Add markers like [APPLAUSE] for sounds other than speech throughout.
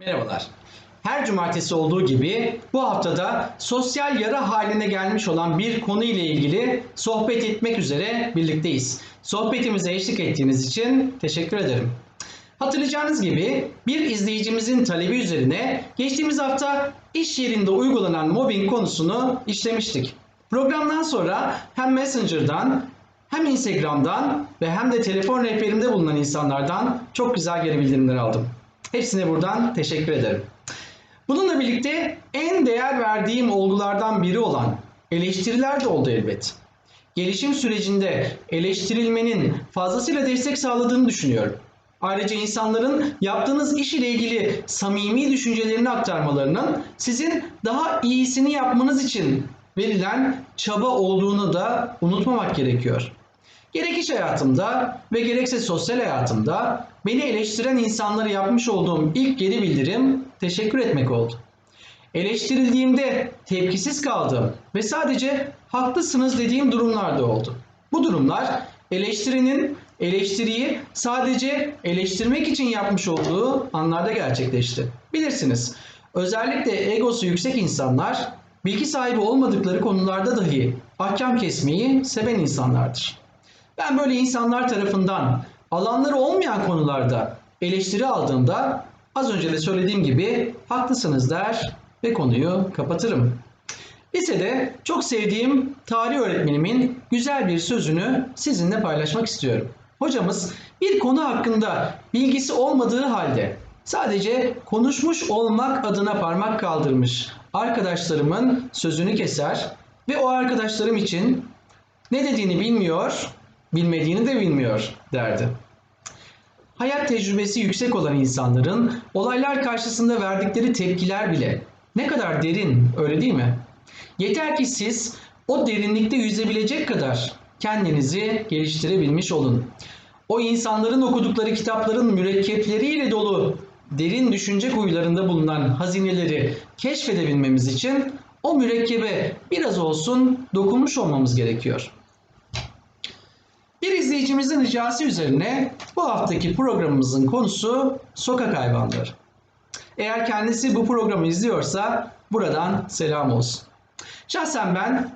Merhabalar. Her cumartesi olduğu gibi bu haftada sosyal yara haline gelmiş olan bir konu ile ilgili sohbet etmek üzere birlikteyiz. Sohbetimize eşlik ettiğiniz için teşekkür ederim. Hatırlayacağınız gibi bir izleyicimizin talebi üzerine geçtiğimiz hafta iş yerinde uygulanan mobbing konusunu işlemiştik. Programdan sonra hem Messenger'dan hem Instagram'dan ve hem de telefon rehberimde bulunan insanlardan çok güzel geri bildirimler aldım. Hepsine buradan teşekkür ederim. Bununla birlikte en değer verdiğim olgulardan biri olan eleştiriler de oldu elbet. Gelişim sürecinde eleştirilmenin fazlasıyla destek sağladığını düşünüyorum. Ayrıca insanların yaptığınız iş ile ilgili samimi düşüncelerini aktarmalarının sizin daha iyisini yapmanız için verilen çaba olduğunu da unutmamak gerekiyor. Gerek iş hayatımda ve gerekse sosyal hayatımda beni eleştiren insanlara yapmış olduğum ilk geri bildirim teşekkür etmek oldu. Eleştirildiğimde tepkisiz kaldığım ve sadece haklısınız dediğim durumlar da oldu. Bu durumlar eleştirinin eleştiriyi sadece eleştirmek için yapmış olduğu anlarda gerçekleşti. Bilirsiniz özellikle egosu yüksek insanlar bilgi sahibi olmadıkları konularda dahi ahkam kesmeyi seven insanlardır. Ben böyle insanlar tarafından alanları olmayan konularda eleştiri aldığımda az önce de söylediğim gibi haklısınız der ve konuyu kapatırım. Lisede çok sevdiğim tarih öğretmenimin güzel bir sözünü sizinle paylaşmak istiyorum. Hocamız bir konu hakkında bilgisi olmadığı halde sadece konuşmuş olmak adına parmak kaldırmış arkadaşlarımın sözünü keser ve o arkadaşlarım için ne dediğini bilmiyor, bilmediğini de bilmiyor derdi. Hayat tecrübesi yüksek olan insanların olaylar karşısında verdikleri tepkiler bile ne kadar derin öyle değil mi? Yeter ki siz o derinlikte yüzebilecek kadar kendinizi geliştirebilmiş olun. O insanların okudukları kitapların mürekkepleriyle dolu derin düşünce kuyularında bulunan hazineleri keşfedebilmemiz için o mürekkebe biraz olsun dokunmuş olmamız gerekiyor. Bir izleyicimizin ricası üzerine bu haftaki programımızın konusu sokak hayvanları. Eğer kendisi bu programı izliyorsa buradan selam olsun. Şahsen ben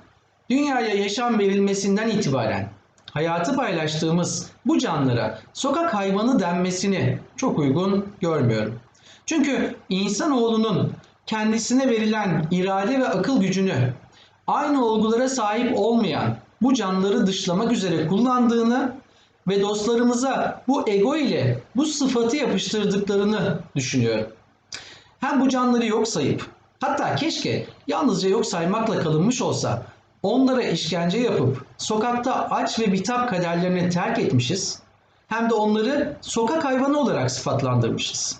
dünyaya yaşam verilmesinden itibaren hayatı paylaştığımız bu canlılara sokak hayvanı denmesini çok uygun görmüyorum. Çünkü insanoğlunun kendisine verilen irade ve akıl gücünü aynı olgulara sahip olmayan bu canlıları dışlamak üzere kullandığını ve dostlarımıza bu ego ile bu sıfatı yapıştırdıklarını düşünüyorum. Hem bu canlıları yok sayıp hatta keşke yalnızca yok saymakla kalınmış olsa onlara işkence yapıp sokakta aç ve bitap kaderlerini terk etmişiz hem de onları sokak hayvanı olarak sıfatlandırmışız.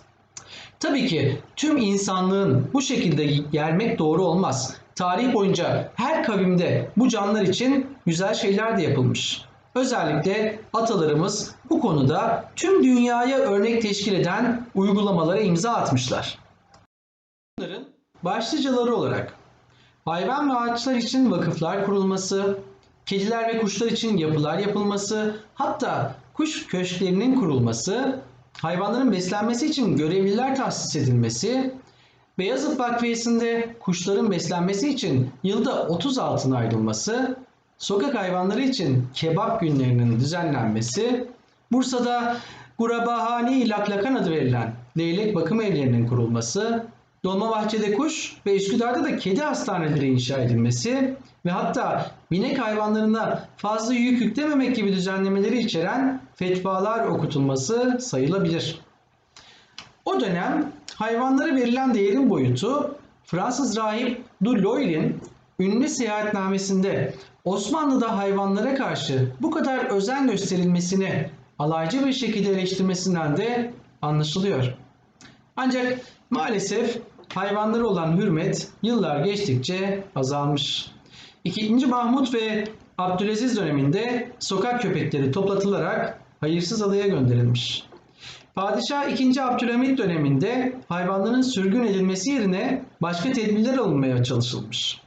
Tabii ki tüm insanlığın bu şekilde gelmek doğru olmaz. Tarih boyunca her kavimde bu canlılar için güzel şeyler de yapılmış. Özellikle atalarımız bu konuda tüm dünyaya örnek teşkil eden uygulamalara imza atmışlar. Bunların başlıcaları olarak hayvan ve ağaçlar için vakıflar kurulması, kediler ve kuşlar için yapılar yapılması, hatta kuş köşklerinin kurulması, hayvanların beslenmesi için görevliler tahsis edilmesi, Beyazıt Vakfiyesi'nde kuşların beslenmesi için yılda 30 altın ayrılması, sokak hayvanları için kebap günlerinin düzenlenmesi, Bursa'da Gurabahani Laklakan adı verilen leylek bakım evlerinin kurulması, Dolmabahçe'de kuş ve Üsküdar'da da kedi hastaneleri inşa edilmesi ve hatta binek hayvanlarına fazla yük yüklememek gibi düzenlemeleri içeren fetvalar okutulması sayılabilir. O dönem hayvanlara verilen değerin boyutu Fransız rahip Du Loyer'in ünlü seyahatnamesinde Osmanlı'da hayvanlara karşı bu kadar özen gösterilmesini alaycı bir şekilde eleştirmesinden de anlaşılıyor. Ancak maalesef hayvanlara olan hürmet yıllar geçtikçe azalmış. 2. Mahmut ve Abdülaziz döneminde sokak köpekleri toplatılarak hayırsız adaya gönderilmiş. Padişah 2. Abdülhamit döneminde hayvanların sürgün edilmesi yerine başka tedbirler alınmaya çalışılmış.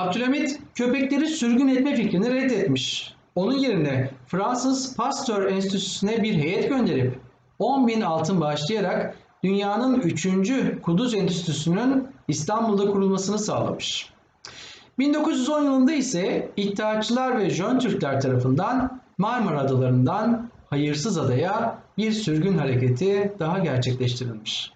Abdülhamit köpekleri sürgün etme fikrini reddetmiş. Onun yerine Fransız Pasteur Enstitüsü'ne bir heyet gönderip 10 bin altın bağışlayarak dünyanın 3. Kuduz Enstitüsü'nün İstanbul'da kurulmasını sağlamış. 1910 yılında ise İttihatçılar ve Jön Türkler tarafından Marmara Adalarından Hayırsız Adaya bir sürgün hareketi daha gerçekleştirilmiş.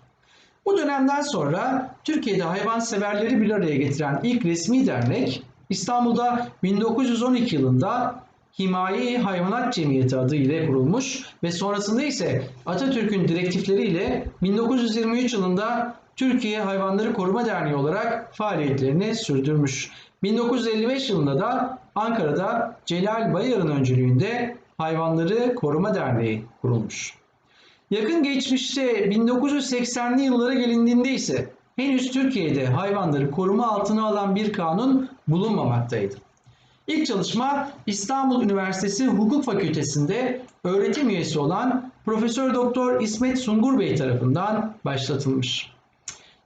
Bu dönemden sonra Türkiye'de hayvanseverleri bir araya getiren ilk resmi dernek İstanbul'da 1912 yılında Himaye Hayvanat Cemiyeti adı ile kurulmuş ve sonrasında ise Atatürk'ün direktifleriyle 1923 yılında Türkiye Hayvanları Koruma Derneği olarak faaliyetlerini sürdürmüş. 1955 yılında da Ankara'da Celal Bayar'ın öncülüğünde Hayvanları Koruma Derneği kurulmuş. Yakın geçmişte 1980'li yıllara gelindiğinde ise henüz Türkiye'de hayvanları koruma altına alan bir kanun bulunmamaktaydı. İlk çalışma İstanbul Üniversitesi Hukuk Fakültesi'nde öğretim üyesi olan Profesör Doktor İsmet Sungur Bey tarafından başlatılmış.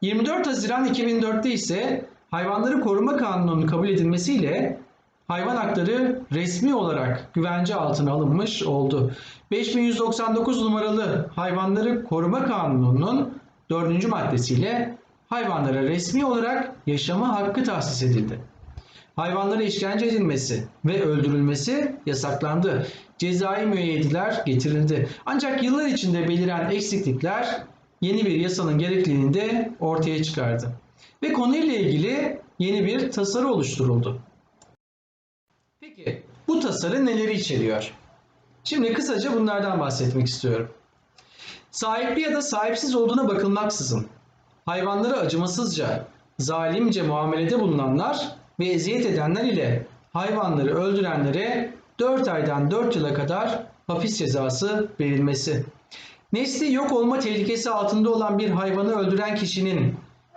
24 Haziran 2004'te ise Hayvanları Koruma Kanunu'nun kabul edilmesiyle hayvan hakları resmi olarak güvence altına alınmış oldu. 5199 numaralı Hayvanları Koruma Kanunu'nun 4. maddesiyle hayvanlara resmi olarak yaşama hakkı tahsis edildi. Hayvanlara işkence edilmesi ve öldürülmesi yasaklandı. Cezai müeyyidler getirildi. Ancak yıllar içinde beliren eksiklikler yeni bir yasanın gerekliliğini de ortaya çıkardı. Ve konuyla ilgili yeni bir tasarı oluşturuldu. Peki bu tasarı neleri içeriyor? Şimdi kısaca bunlardan bahsetmek istiyorum. Sahipli ya da sahipsiz olduğuna bakılmaksızın hayvanları acımasızca, zalimce muamelede bulunanlar ve eziyet edenler ile hayvanları öldürenlere 4 aydan 4 yıla kadar hapis cezası verilmesi. Nesli yok olma tehlikesi altında olan bir hayvanı öldüren kişinin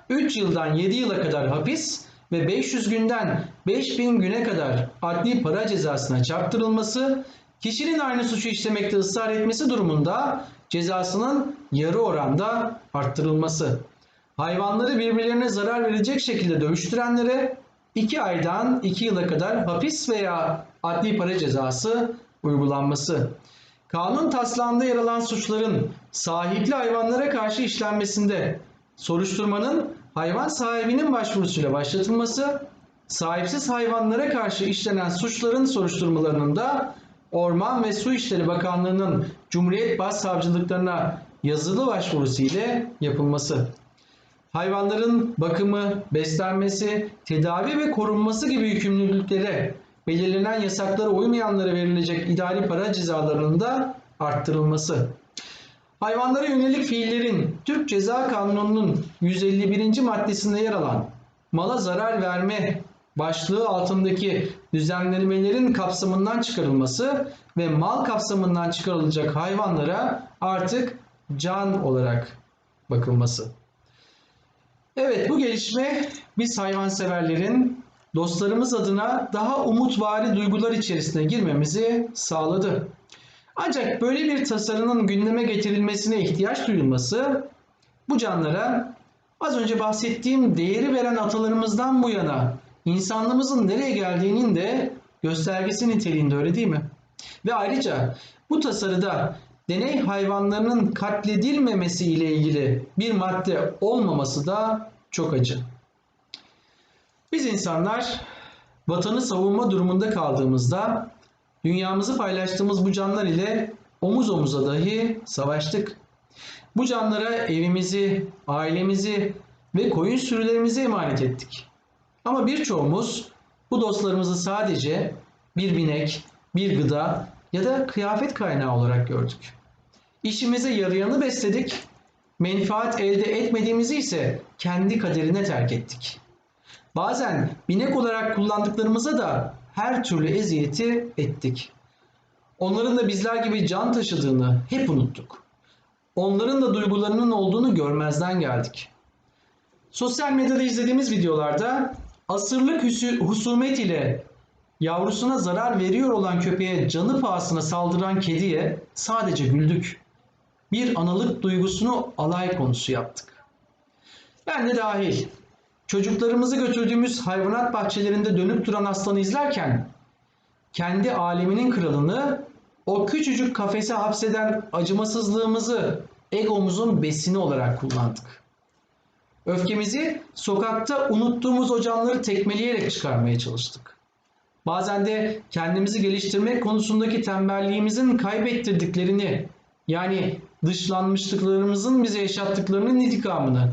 3 yıldan 7 yıla kadar hapis ve 500 günden 5000 güne kadar adli para cezasına çarptırılması, kişinin aynı suçu işlemekte ısrar etmesi durumunda cezasının yarı oranda arttırılması. Hayvanları birbirlerine zarar verecek şekilde dövüştürenlere 2 aydan 2 yıla kadar hapis veya adli para cezası uygulanması. Kanun taslağında yer alan suçların sahipli hayvanlara karşı işlenmesinde soruşturmanın hayvan sahibinin başvurusuyla başlatılması, sahipsiz hayvanlara karşı işlenen suçların soruşturmalarının da Orman ve Su İşleri Bakanlığı'nın Cumhuriyet Başsavcılıklarına yazılı başvurusu ile yapılması. Hayvanların bakımı, beslenmesi, tedavi ve korunması gibi yükümlülüklere belirlenen yasaklara uymayanlara verilecek idari para cezalarının da arttırılması. Hayvanlara yönelik fiillerin Türk Ceza Kanunu'nun 151. maddesinde yer alan mala zarar verme başlığı altındaki düzenlemelerin kapsamından çıkarılması ve mal kapsamından çıkarılacak hayvanlara artık can olarak bakılması. Evet bu gelişme biz hayvanseverlerin dostlarımız adına daha umutvari duygular içerisine girmemizi sağladı. Ancak böyle bir tasarının gündeme getirilmesine ihtiyaç duyulması bu canlara az önce bahsettiğim değeri veren atalarımızdan bu yana insanlığımızın nereye geldiğinin de göstergesi niteliğinde öyle değil mi? Ve ayrıca bu tasarıda deney hayvanlarının katledilmemesi ile ilgili bir madde olmaması da çok acı. Biz insanlar vatanı savunma durumunda kaldığımızda dünyamızı paylaştığımız bu canlar ile omuz omuza dahi savaştık. Bu canlara evimizi, ailemizi ve koyun sürülerimizi emanet ettik. Ama birçoğumuz bu dostlarımızı sadece bir binek, bir gıda ya da kıyafet kaynağı olarak gördük. İşimize yarayanı besledik, menfaat elde etmediğimizi ise kendi kaderine terk ettik. Bazen binek olarak kullandıklarımıza da her türlü eziyeti ettik. Onların da bizler gibi can taşıdığını hep unuttuk. Onların da duygularının olduğunu görmezden geldik. Sosyal medyada izlediğimiz videolarda asırlık husumet ile yavrusuna zarar veriyor olan köpeğe canı pahasına saldıran kediye sadece güldük. Bir analık duygusunu alay konusu yaptık. Ben de dahil. Çocuklarımızı götürdüğümüz hayvanat bahçelerinde dönüp duran aslanı izlerken kendi aleminin kralını o küçücük kafese hapseden acımasızlığımızı egomuzun besini olarak kullandık. Öfkemizi sokakta unuttuğumuz o canları tekmeleyerek çıkarmaya çalıştık. Bazen de kendimizi geliştirmek konusundaki tembelliğimizin kaybettirdiklerini yani dışlanmışlıklarımızın bize yaşattıklarının intikamını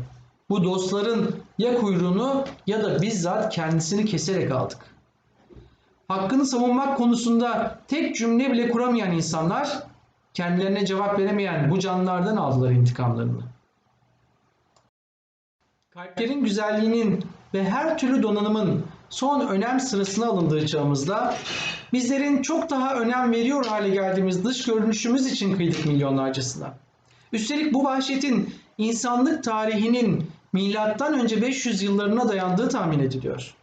bu dostların ya kuyruğunu ya da bizzat kendisini keserek aldık. Hakkını savunmak konusunda tek cümle bile kuramayan insanlar kendilerine cevap veremeyen bu canlılardan aldılar intikamlarını. Kalplerin güzelliğinin ve her türlü donanımın son önem sırasına alındığı çağımızda bizlerin çok daha önem veriyor hale geldiğimiz dış görünüşümüz için kıydık milyonlarcasına. Üstelik bu vahşetin insanlık tarihinin milattan önce 500 yıllarına dayandığı tahmin ediliyor.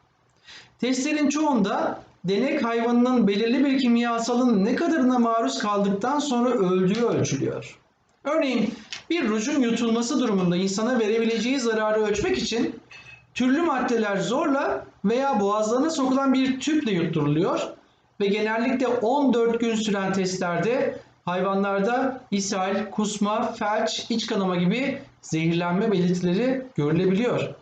Testlerin çoğunda denek hayvanının belirli bir kimyasalın ne kadarına maruz kaldıktan sonra öldüğü ölçülüyor. Örneğin bir rujun yutulması durumunda insana verebileceği zararı ölçmek için türlü maddeler zorla veya boğazlarına sokulan bir tüple yutturuluyor ve genellikle 14 gün süren testlerde hayvanlarda ishal, kusma, felç, iç kanama gibi zehirlenme belirtileri görülebiliyor.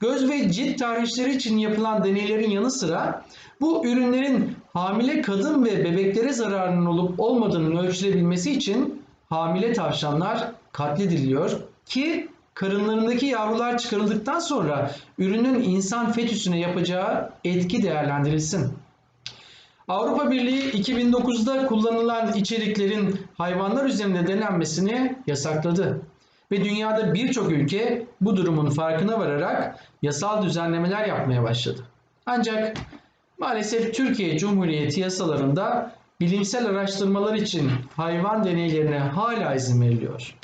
Göz ve cilt tarihçileri için yapılan deneylerin yanı sıra bu ürünlerin hamile kadın ve bebeklere zararının olup olmadığının ölçülebilmesi için hamile tavşanlar katlediliyor ki karınlarındaki yavrular çıkarıldıktan sonra ürünün insan fetüsüne yapacağı etki değerlendirilsin. Avrupa Birliği 2009'da kullanılan içeriklerin hayvanlar üzerinde denenmesini yasakladı. Ve dünyada birçok ülke bu durumun farkına vararak yasal düzenlemeler yapmaya başladı. Ancak maalesef Türkiye Cumhuriyeti yasalarında bilimsel araştırmalar için hayvan deneylerine hala izin veriliyor.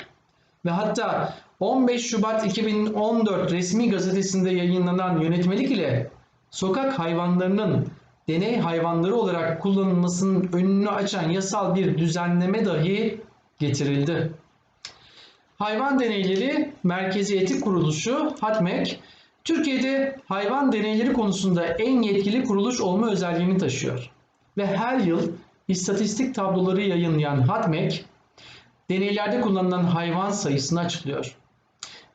Ve hatta 15 Şubat 2014 resmi gazetesinde yayınlanan yönetmelik ile sokak hayvanlarının deney hayvanları olarak kullanılmasının önünü açan yasal bir düzenleme dahi getirildi. Hayvan Deneyleri Merkezi Etik Kuruluşu HATMEK, Türkiye'de hayvan deneyleri konusunda en yetkili kuruluş olma özelliğini taşıyor. Ve her yıl istatistik tabloları yayınlayan HATMEK, deneylerde kullanılan hayvan sayısını açıklıyor.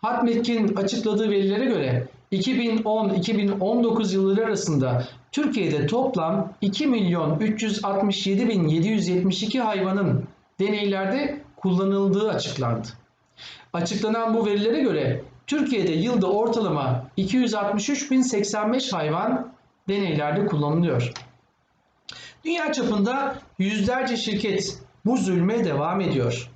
HATMEK'in açıkladığı verilere göre 2010-2019 yılları arasında Türkiye'de toplam 2 milyon 367 bin 772 hayvanın deneylerde kullanıldığı açıklandı. Açıklanan bu verilere göre Türkiye'de yılda ortalama 263.085 hayvan deneylerde kullanılıyor. Dünya çapında yüzlerce şirket bu zulme devam ediyor.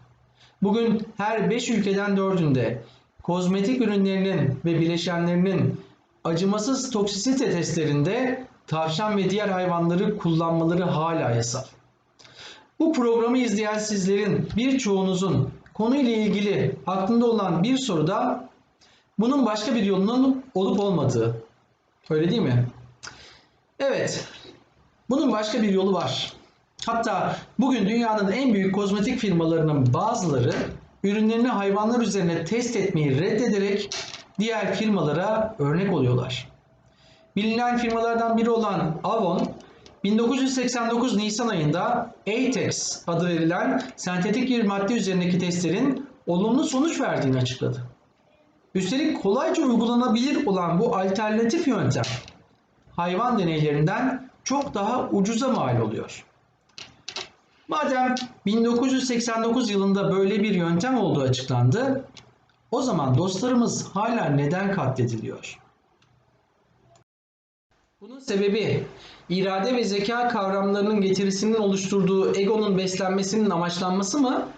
Bugün her 5 ülkeden 4'ünde kozmetik ürünlerinin ve bileşenlerinin acımasız toksisite testlerinde tavşan ve diğer hayvanları kullanmaları hala yasal. Bu programı izleyen sizlerin birçoğunuzun konuyla ilgili aklında olan bir soru da bunun başka bir yolunun olup olmadığı. Öyle değil mi? Evet. Bunun başka bir yolu var. Hatta bugün dünyanın en büyük kozmetik firmalarının bazıları ürünlerini hayvanlar üzerine test etmeyi reddederek diğer firmalara örnek oluyorlar. Bilinen firmalardan biri olan Avon 1989 Nisan ayında Atex adı verilen sentetik bir madde üzerindeki testlerin olumlu sonuç verdiğini açıkladı. Üstelik kolayca uygulanabilir olan bu alternatif yöntem hayvan deneylerinden çok daha ucuza mal oluyor. Madem 1989 yılında böyle bir yöntem olduğu açıklandı, o zaman dostlarımız hala neden katlediliyor? Bunun sebebi irade ve zeka kavramlarının getirisinin oluşturduğu egonun beslenmesinin amaçlanması mı?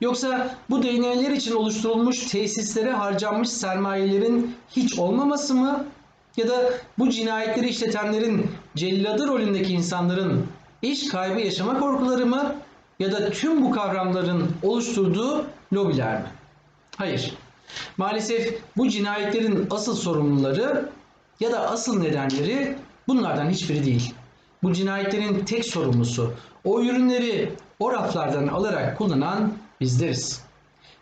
Yoksa bu deneyler için oluşturulmuş tesislere harcanmış sermayelerin hiç olmaması mı? Ya da bu cinayetleri işletenlerin celladı rolündeki insanların iş kaybı yaşama korkuları mı? Ya da tüm bu kavramların oluşturduğu lobiler mi? Hayır. Maalesef bu cinayetlerin asıl sorumluları ya da asıl nedenleri bunlardan hiçbiri değil. Bu cinayetlerin tek sorumlusu o ürünleri o raflardan alarak kullanan bizleriz.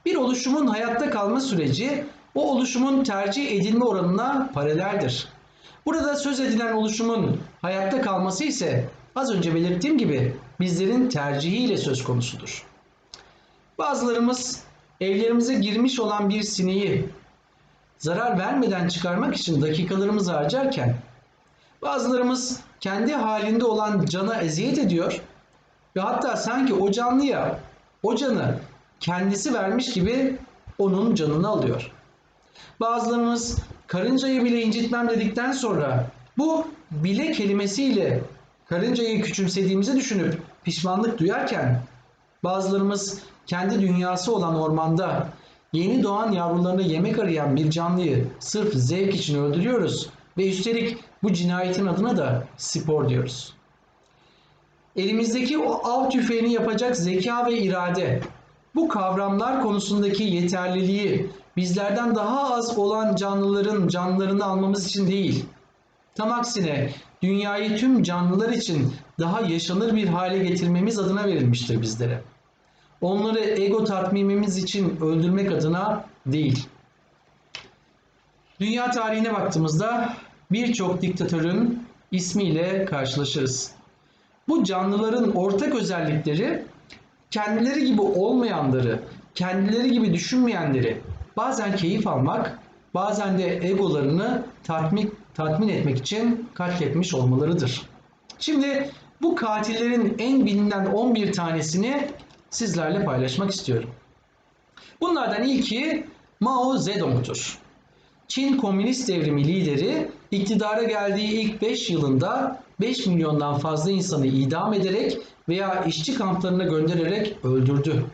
Bir oluşumun hayatta kalma süreci o oluşumun tercih edilme oranına paraleldir. Burada söz edilen oluşumun hayatta kalması ise az önce belirttiğim gibi bizlerin tercihiyle söz konusudur. Bazılarımız evlerimize girmiş olan bir sineği zarar vermeden çıkarmak için dakikalarımızı harcarken bazılarımız kendi halinde olan cana eziyet ediyor ve hatta sanki o canlıya o canı kendisi vermiş gibi onun canını alıyor. Bazılarımız karıncayı bile incitmem dedikten sonra bu bile kelimesiyle karıncayı küçümsediğimizi düşünüp pişmanlık duyarken bazılarımız kendi dünyası olan ormanda yeni doğan yavrularını yemek arayan bir canlıyı sırf zevk için öldürüyoruz ve üstelik bu cinayetin adına da spor diyoruz. Elimizdeki o av tüfeğini yapacak zeka ve irade, bu kavramlar konusundaki yeterliliği bizlerden daha az olan canlıların canlarını almamız için değil, tam aksine dünyayı tüm canlılar için daha yaşanır bir hale getirmemiz adına verilmiştir bizlere. Onları ego tatmimimiz için öldürmek adına değil. Dünya tarihine baktığımızda birçok diktatörün ismiyle karşılaşırız. Bu canlıların ortak özellikleri kendileri gibi olmayanları, kendileri gibi düşünmeyenleri bazen keyif almak, bazen de egolarını tatmin, tatmin etmek için katletmiş olmalarıdır. Şimdi bu katillerin en bilinen 11 tanesini sizlerle paylaşmak istiyorum. Bunlardan ilki Mao Zedong'tur. Çin Komünist Devrimi lideri iktidara geldiği ilk 5 yılında 5 milyondan fazla insanı idam ederek veya işçi kamplarına göndererek öldürdü.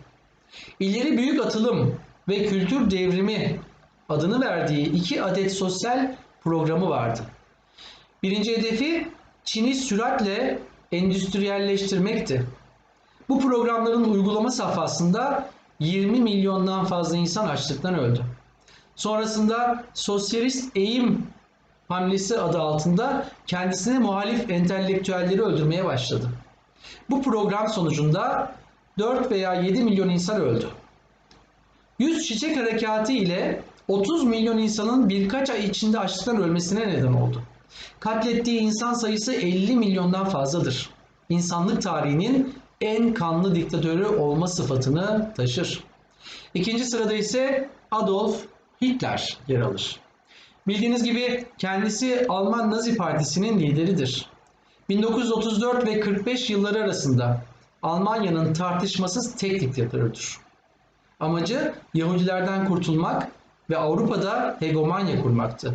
İleri Büyük Atılım ve Kültür Devrimi adını verdiği iki adet sosyal programı vardı. Birinci hedefi Çin'i süratle endüstriyelleştirmekti. Bu programların uygulama safhasında 20 milyondan fazla insan açlıktan öldü. Sonrasında sosyalist eğim hamlesi adı altında kendisine muhalif entelektüelleri öldürmeye başladı. Bu program sonucunda 4 veya 7 milyon insan öldü. 100 çiçek harekatı ile 30 milyon insanın birkaç ay içinde açlıktan ölmesine neden oldu. Katlettiği insan sayısı 50 milyondan fazladır. İnsanlık tarihinin en kanlı diktatörü olma sıfatını taşır. İkinci sırada ise Adolf Hitler yer alır. Bildiğiniz gibi kendisi Alman Nazi Partisi'nin lideridir. 1934 ve 45 yılları arasında Almanya'nın tartışmasız tek diktatörüdür. Amacı Yahudilerden kurtulmak ve Avrupa'da hegemonya kurmaktı.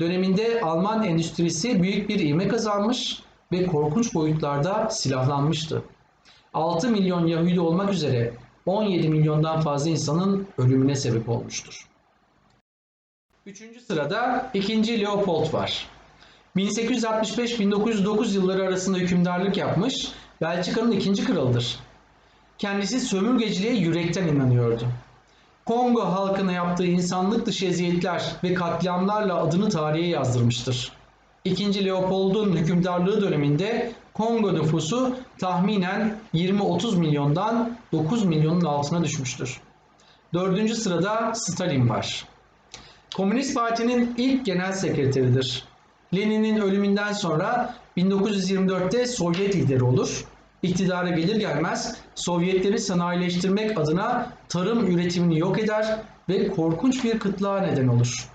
Döneminde Alman endüstrisi büyük bir ivme kazanmış ve korkunç boyutlarda silahlanmıştı. 6 milyon Yahudi olmak üzere 17 milyondan fazla insanın ölümüne sebep olmuştur. Üçüncü sırada 2. Leopold var. 1865-1909 yılları arasında hükümdarlık yapmış Belçika'nın ikinci kralıdır. Kendisi sömürgeciliğe yürekten inanıyordu. Kongo halkına yaptığı insanlık dışı eziyetler ve katliamlarla adını tarihe yazdırmıştır. İkinci Leopold'un hükümdarlığı döneminde Kongo nüfusu tahminen 20-30 milyondan 9 milyonun altına düşmüştür. Dördüncü sırada Stalin var. Komünist Parti'nin ilk genel sekreteridir. Lenin'in ölümünden sonra 1924'te Sovyet lideri olur. İktidara gelir gelmez Sovyetleri sanayileştirmek adına tarım üretimini yok eder ve korkunç bir kıtlığa neden olur.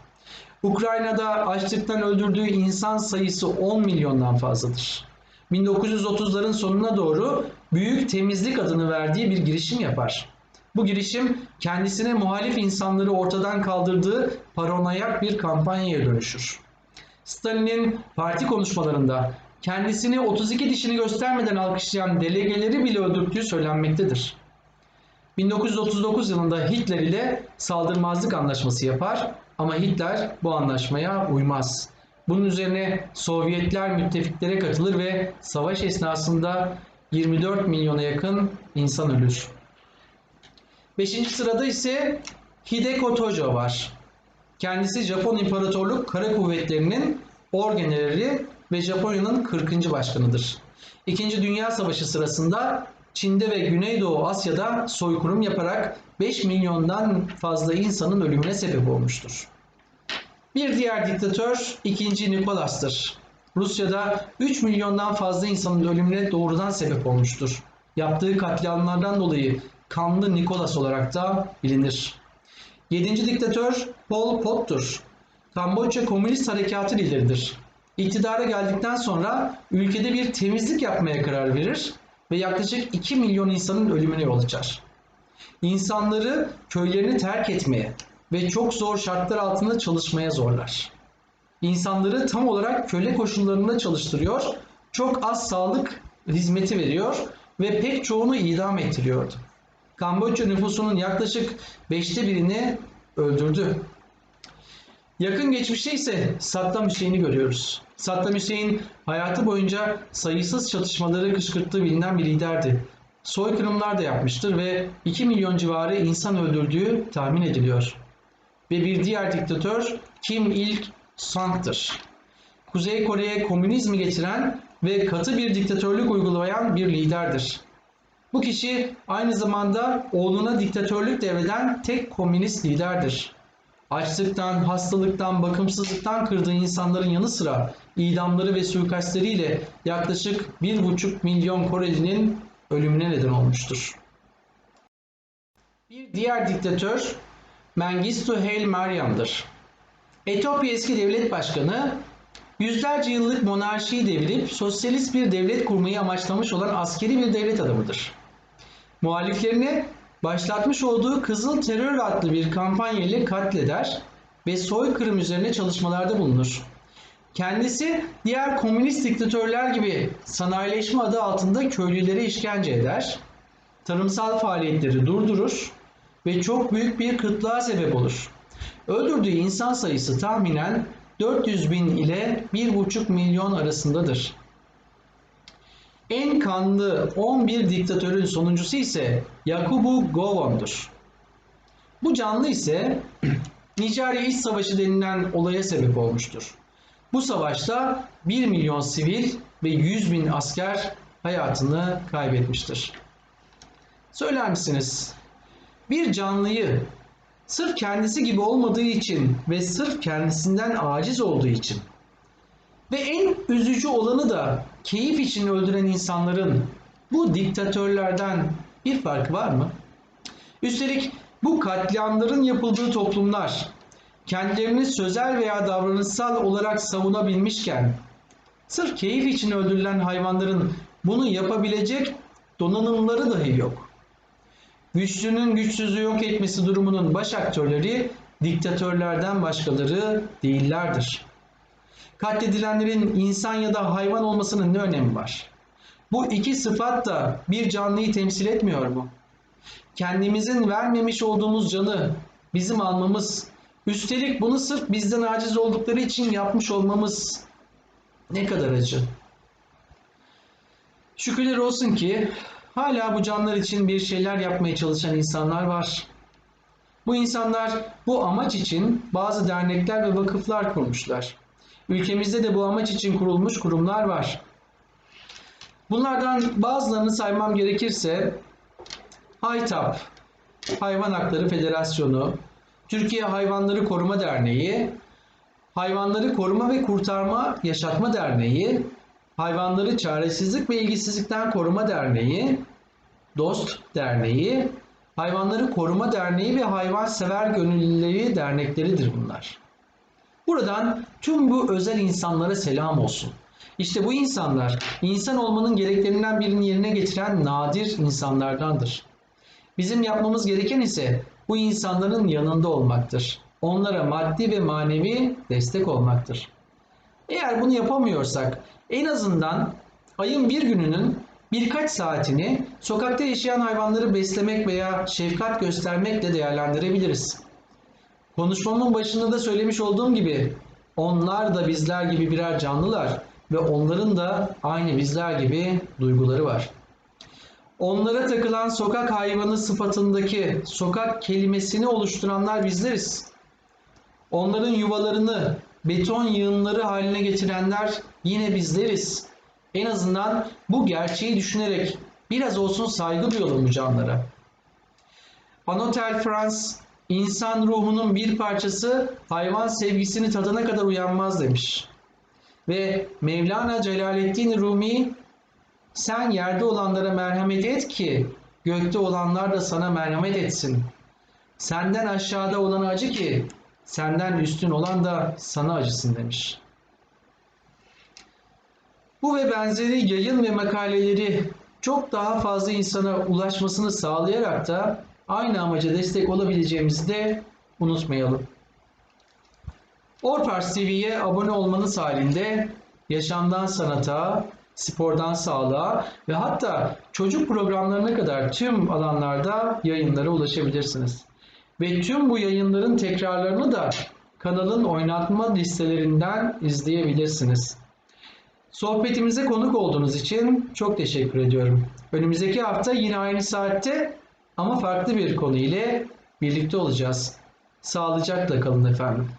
Ukrayna'da açlıktan öldürdüğü insan sayısı 10 milyondan fazladır. 1930'ların sonuna doğru büyük temizlik adını verdiği bir girişim yapar. Bu girişim kendisine muhalif insanları ortadan kaldırdığı paranoyak bir kampanyaya dönüşür. Stalin'in parti konuşmalarında kendisini 32 dişini göstermeden alkışlayan delegeleri bile öldürttüğü söylenmektedir. 1939 yılında Hitler ile saldırmazlık anlaşması yapar ama Hitler bu anlaşmaya uymaz. Bunun üzerine Sovyetler müttefiklere katılır ve savaş esnasında 24 milyona yakın insan ölür. Beşinci sırada ise Hideko Tojo var. Kendisi Japon İmparatorluk Kara Kuvvetleri'nin orgeneleri ve Japonya'nın 40. başkanıdır. İkinci Dünya Savaşı sırasında Çin'de ve Güneydoğu Asya'da soykırım yaparak 5 milyondan fazla insanın ölümüne sebep olmuştur. Bir diğer diktatör 2. Nikolas'tır. Rusya'da 3 milyondan fazla insanın ölümüne doğrudan sebep olmuştur. Yaptığı katliamlardan dolayı Kanlı Nikolas olarak da bilinir. 7. diktatör Pol Pot'tur. Kamboçya Komünist Harekatı lideridir. İktidara geldikten sonra ülkede bir temizlik yapmaya karar verir ve yaklaşık 2 milyon insanın ölümüne yol açar. İnsanları köylerini terk etmeye ve çok zor şartlar altında çalışmaya zorlar. İnsanları tam olarak köle koşullarında çalıştırıyor, çok az sağlık hizmeti veriyor ve pek çoğunu idam ettiriyordu. Kamboçya nüfusunun yaklaşık beşte birini öldürdü. Yakın geçmişte ise Saddam Hüseyin'i görüyoruz. Saddam Hüseyin hayatı boyunca sayısız çatışmaları kışkırttığı bilinen bir liderdi. Soykırımlar da yapmıştır ve 2 milyon civarı insan öldürdüğü tahmin ediliyor. Ve bir diğer diktatör Kim Il-sung'tır. Kuzey Kore'ye komünizmi getiren ve katı bir diktatörlük uygulayan bir liderdir. Bu kişi aynı zamanda oğluna diktatörlük devreden tek komünist liderdir. Açlıktan, hastalıktan, bakımsızlıktan kırdığı insanların yanı sıra idamları ve suikastleriyle yaklaşık 1,5 milyon Korelinin ölümüne neden olmuştur. Bir diğer diktatör Mengistu Haile Mariam'dır. Etiyopya eski devlet başkanı yüzlerce yıllık monarşiyi devirip sosyalist bir devlet kurmayı amaçlamış olan askeri bir devlet adamıdır. Muhaliflerini başlatmış olduğu Kızıl Terör adlı bir kampanya ile katleder ve soykırım üzerine çalışmalarda bulunur. Kendisi diğer komünist diktatörler gibi sanayileşme adı altında köylülere işkence eder, tarımsal faaliyetleri durdurur ve çok büyük bir kıtlığa sebep olur. Öldürdüğü insan sayısı tahminen 400 bin ile 1,5 milyon arasındadır. En kanlı 11 diktatörün sonuncusu ise Yakubu Gowon'dur. Bu canlı ise [CLEARS THROAT] Nijerya İç Savaşı denilen olaya sebep olmuştur. Bu savaşta 1 milyon sivil ve 100 bin asker hayatını kaybetmiştir. Söyler misiniz? Bir canlıyı sırf kendisi gibi olmadığı için ve sırf kendisinden aciz olduğu için ve en üzücü olanı da keyif için öldüren insanların bu diktatörlerden bir farkı var mı? Üstelik bu katliamların yapıldığı toplumlar kendilerini sözel veya davranışsal olarak savunabilmişken sırf keyif için öldürülen hayvanların bunu yapabilecek donanımları dahi yok. Güçlünün güçsüzü yok etmesi durumunun baş aktörleri diktatörlerden başkaları değillerdir. Katledilenlerin insan ya da hayvan olmasının ne önemi var? Bu iki sıfat da bir canlıyı temsil etmiyor mu? Kendimizin vermemiş olduğumuz canı bizim almamız, üstelik bunu sırf bizden aciz oldukları için yapmış olmamız ne kadar acı. Şükürler olsun ki hala bu canlar için bir şeyler yapmaya çalışan insanlar var. Bu insanlar bu amaç için bazı dernekler ve vakıflar kurmuşlar. Ülkemizde de bu amaç için kurulmuş kurumlar var. Bunlardan bazılarını saymam gerekirse HAYTAP, Hayvan Hakları Federasyonu, Türkiye Hayvanları Koruma Derneği, Hayvanları Koruma ve Kurtarma Yaşatma Derneği, Hayvanları Çaresizlik ve İlgisizlikten Koruma Derneği, Dost Derneği, Hayvanları Koruma Derneği ve Hayvan Sever Gönüllüleri dernekleridir bunlar. Buradan tüm bu özel insanlara selam olsun. İşte bu insanlar insan olmanın gereklerinden birini yerine getiren nadir insanlardandır. Bizim yapmamız gereken ise bu insanların yanında olmaktır. Onlara maddi ve manevi destek olmaktır. Eğer bunu yapamıyorsak en azından ayın bir gününün birkaç saatini sokakta yaşayan hayvanları beslemek veya şefkat göstermekle değerlendirebiliriz. Konuşmamın başında da söylemiş olduğum gibi onlar da bizler gibi birer canlılar ve onların da aynı bizler gibi duyguları var. Onlara takılan sokak hayvanı sıfatındaki sokak kelimesini oluşturanlar bizleriz. Onların yuvalarını beton yığınları haline getirenler yine bizleriz. En azından bu gerçeği düşünerek biraz olsun saygı duyalım bu canlara. Anotel Frans İnsan ruhunun bir parçası hayvan sevgisini tadana kadar uyanmaz demiş. Ve Mevlana Celaleddin Rumi sen yerde olanlara merhamet et ki gökte olanlar da sana merhamet etsin. Senden aşağıda olana acı ki senden üstün olan da sana acısın demiş. Bu ve benzeri yayın ve makaleleri çok daha fazla insana ulaşmasını sağlayarak da aynı amaca destek olabileceğimizi de unutmayalım. Orpars TV'ye abone olmanız halinde yaşamdan sanata, spordan sağlığa ve hatta çocuk programlarına kadar tüm alanlarda yayınlara ulaşabilirsiniz. Ve tüm bu yayınların tekrarlarını da kanalın oynatma listelerinden izleyebilirsiniz. Sohbetimize konuk olduğunuz için çok teşekkür ediyorum. Önümüzdeki hafta yine aynı saatte ama farklı bir konu ile birlikte olacağız. Sağlıcakla kalın efendim.